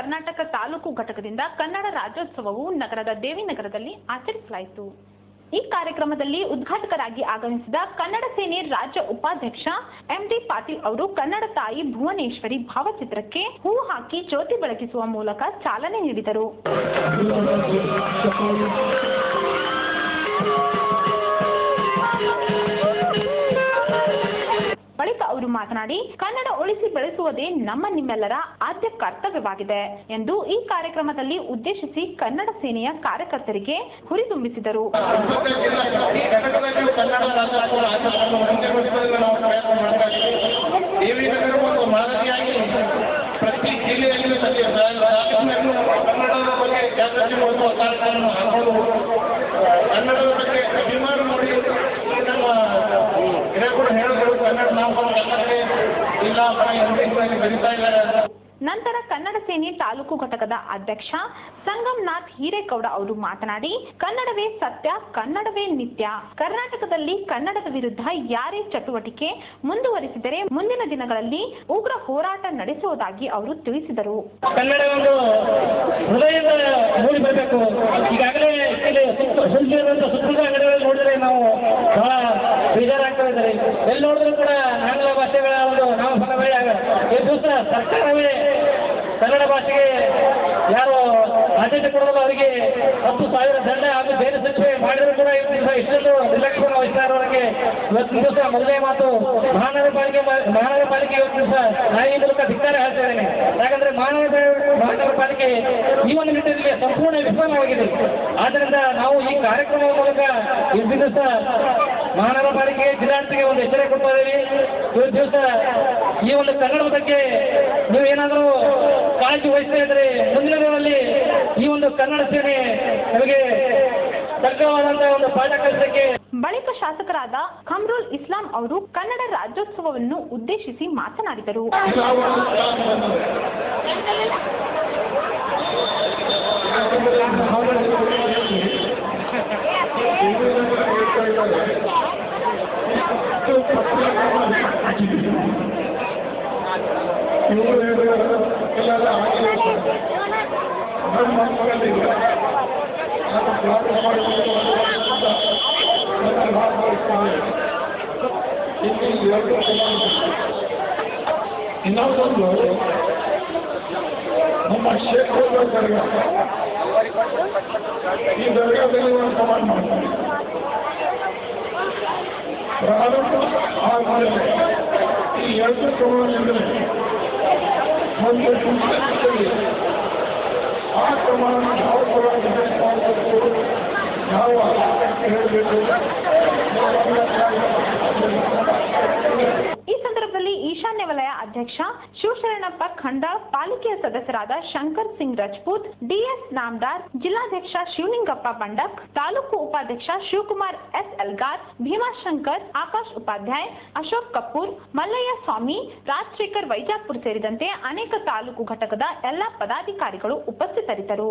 ಕರ್ನಾಟಕ ತಾಲೂಕು ಘಟಕದಿಂದ ಕನ್ನಡ ರಾಜ್ಯೋತ್ಸವವು ನಗರದ ದೇವಿನಗರದಲ್ಲಿ ಆಚರಿಸಲಾಯಿತು. ಈ ಕಾರ್ಯಕ್ರಮದಲ್ಲಿ ಉದ್ಘಾಟಕರಾಗಿ ಆಗಮಿಸಿದ ಕನ್ನಡ ಸೇನೆ ರಾಜ್ಯ ಉಪಾಧ್ಯಕ್ಷ ಎಂಡಿ ಪಾಟೀಲ್ ಅವರು ಕನ್ನಡ ತಾಯಿ ಭುವನೇಶ್ವರಿ ಭಾವಚಿತ್ರಕ್ಕೆ ಹೂ ಹಾಕಿ ಜ್ಯೋತಿ ಬೆಳಗಿಸುವ ಮೂಲಕ ಚಾಲನೆ ನೀಡಿದರು. ಅವರು ಮಾತನಾಡಿ, ಕನ್ನಡ ಉಳಿಸಿ ಬೆಳೆಸುವುದೇ ನಮ್ಮ ನಿಮ್ಮೆಲ್ಲರ ಆದ್ಯ ಕರ್ತವ್ಯವಾಗಿದೆ ಎಂದು ಈ ಕಾರ್ಯಕ್ರಮದಲ್ಲಿ ಉದ್ದೇಶಿಸಿ ಕನ್ನಡ ಸೇನೆಯ ಕಾರ್ಯಕರ್ತರಿಗೆ ಹುರಿದುಂಬಿಸಿದರು ಘಟಕದಲ್ಲಿ ಕನ್ನಡ ರಾಜ್ಯೋತ್ಸವ ಆಚರಣೆಯನ್ನು ಮುಂದುವರಿಸಲು ನಾವು ಪ್ರಯತ್ನ ಮಾಡ್ತಾ ಇದ್ದೀವಿ ದೇವಿನಗರ ಒಂದು ಮಾದರಿಯಾಗಿ ಪ್ರತಿ ಜಿಲ್ಲೆಯಲ್ಲೂ ಸತ್ಯ ರಾಜ್ಯದಲ್ಲೂ ಕನ್ನಡದ ಬಗ್ಗೆ ಜಾಗೃತಿ ಮೂಡಿಸುವ ಕಾರ್ಯಕ್ರಮ ಹಾಕೊಂಡು ಕನ್ನಡದ ಬಗ್ಗೆ ಅಭಿಮಾನ ಮೂಡಿ ನಮ್ಮ ಹಿರೇಗೌಡ ಹೇಳಿದ್ರು ಕನ್ನಡ ನಾವು ಕನ್ನಡಕ್ಕೆ ಇಲ್ಲ ಬರೀ ಇಂಗ್ಲೀಷ್ನಲ್ಲಿ ಬರೀತಾ ಇದ್ದಾರೆ ಅಂತ ನಂತರ ಕನ್ನಡ ಸೇನೆ ತಾಲೂಕು ಘಟಕದ ಅಧ್ಯಕ್ಷ ಸಂಗಮ್ನಾಥ್ ಹಿರೇಗೌಡ ಅವರು ಮಾತನಾಡಿ, ಕನ್ನಡವೇ ಸತ್ಯ, ಕನ್ನಡವೇ ನಿತ್ಯ. ಕರ್ನಾಟಕದಲ್ಲಿ ಕನ್ನಡದ ವಿರುದ್ಧ ಯಾರೇ ಚಟುವಟಿಕೆ ಮುಂದುವರಿಸಿದರೆ ಮುಂದಿನ ದಿನಗಳಲ್ಲಿ ಉಗ್ರ ಹೋರಾಟ ನಡೆಸುವುದಾಗಿ ಅವರು ತಿಳಿಸಿದರು. ಕನ್ನಡ ಒಂದು ಹೃದಯದ ಈಗಾಗಲೇ ಎಲ್ಲಿ ನೋಡಿದ್ರು ಕೂಡ ಆಂಗ್ಲ ಭಾಷೆಗಳ ಒಂದು ಆಗ ಈ ದಿವಸ ಸರ್ಕಾರವೇ ಕನ್ನಡ ಭಾಷೆಗೆ ಯಾರು ಆದ್ಯತೆ ಕೊಡೋದು ಅವರಿಗೆ ಹತ್ತು ಸಾವಿರ ದಂಡ ಹಾಗೂ ಬೇರೆ ಸಚಿವೆ ಮಾಡಿದ್ರು ಕೂಡ ದಿವಸ ಇಷ್ಟೊಂದು ನಿರ್ಲಕ್ಷ್ಯ ವಹಿಸಿದವರಿಗೆ ಇವತ್ತು ದಿವಸ ಮೊದಲೇ ಮಾತು ಮಹಾನಗರ ಪಾಲಿಕೆ ಮಹಾನಗರ ಪಾಲಿಕೆ ಇವತ್ತು ದಿವಸ ನಾನು ಈ ಮೂಲಕ ಧಿಕ್ಕಾರ ಹೇಳ್ತಾ ಇದ್ದೇನೆ. ಯಾಕಂದ್ರೆ ಮಹಾನಗರ ಮಹಾನಗರ ಪಾಲಿಕೆ ಈ ಒಂದು ನಿಟ್ಟಿನಲ್ಲಿ ಸಂಪೂರ್ಣ ವಿಫಲವಾಗಿದೆ. ಆದ್ದರಿಂದ ನಾವು ಈ ಕಾರ್ಯಕ್ರಮದ ಮೂಲಕ ಇವತ್ತಿನ ದಿವಸ ಮಹಾನಗರ ಪಾಲಿಕೆ ಜಿಲ್ಲಾಡಳಿತಕ್ಕೆ ಒಂದು ಎಚ್ಚರಿಕೆ ಕೊಡ್ತಾ ಇದ್ದೀವಿ ಇವತ್ತು ದಿವಸ ಈ ಒಂದು ಕನ್ನಡದ ಬಗ್ಗೆ ನೀವು ಏನಾದರೂ ಕಾಳಜಿ ವಹಿಸ್ತಾ ಇದ್ರೆ ಮುಂದಿನ ದಿನಗಳಲ್ಲಿ ಈ ಒಂದು ಕನ್ನಡ ಸೇನೆ ನಮಗೆ ತಗ್ಗವಾದಂತಹ ಒಂದು ಪಾಠ ಕಲಿಸಕ್ಕೆ ಬಳಿಕ ಶಾಸಕರಾದ ಖಮ್ರುಲ್ ಇಸ್ಲಾಂ ಅವರು ಕನ್ನಡ ರಾಜ್ಯೋತ್ಸವವನ್ನು ಉದ್ದೇಶಿಸಿ ಮಾತನಾಡಿದರು. In Não, words, Mama não. Rosa Dargah. He Dargah Dargah Kamal Mahmoud. ಆದ್ಮೇಲೆ ಈ ಎರಡು ಸವಾಲಿಂದರೆ ಒಂದು ಸಂಸ್ಕೃತಿಯಲ್ಲಿ ಆ ಪ್ರಮಾಣ ಯಾವ ಪ್ರಮಾಣದಲ್ಲಿ ಮಾಡಬೇಕು ಯಾವ ಹೇಳಬೇಕು ಅಧ್ಯಕ್ಷ ಶಿವಶರಣಪ್ಪ ಖಂಡ, ಪಾಲಿಕೆಯ ಸದಸ್ಯರಾದ ಶಂಕರ್ ಸಿಂಗ್ ರಜಪೂತ್, ಡಿಎಸ್ ನಾಮದಾರ್, ಜಿಲ್ಲಾಧ್ಯಕ್ಷ ಶಿವಲಿಂಗಪ್ಪ ಬಂಡಕ್ ತಾಲೂಕು ಉಪಾಧ್ಯಕ್ಷ ಶಿವಕುಮಾರ್ ಎಸ್ ಎಲ್ಗಾರ್ ಭೀಮಾಶಂಕರ್, ಆಕಾಶ್ ಉಪಾಧ್ಯಾಯ, ಅಶೋಕ್ ಕಪೂರ್, ಮಲ್ಲಯ್ಯ ಸ್ವಾಮಿ, ರಾಜಶೇಖರ್ ವೈಜಾಪುರ್ ಸೇರಿದಂತೆ ಅನೇಕ ತಾಲೂಕು ಘಟಕದ ಎಲ್ಲ ಪದಾಧಿಕಾರಿಗಳು ಉಪಸ್ಥಿತರಿದ್ದರು.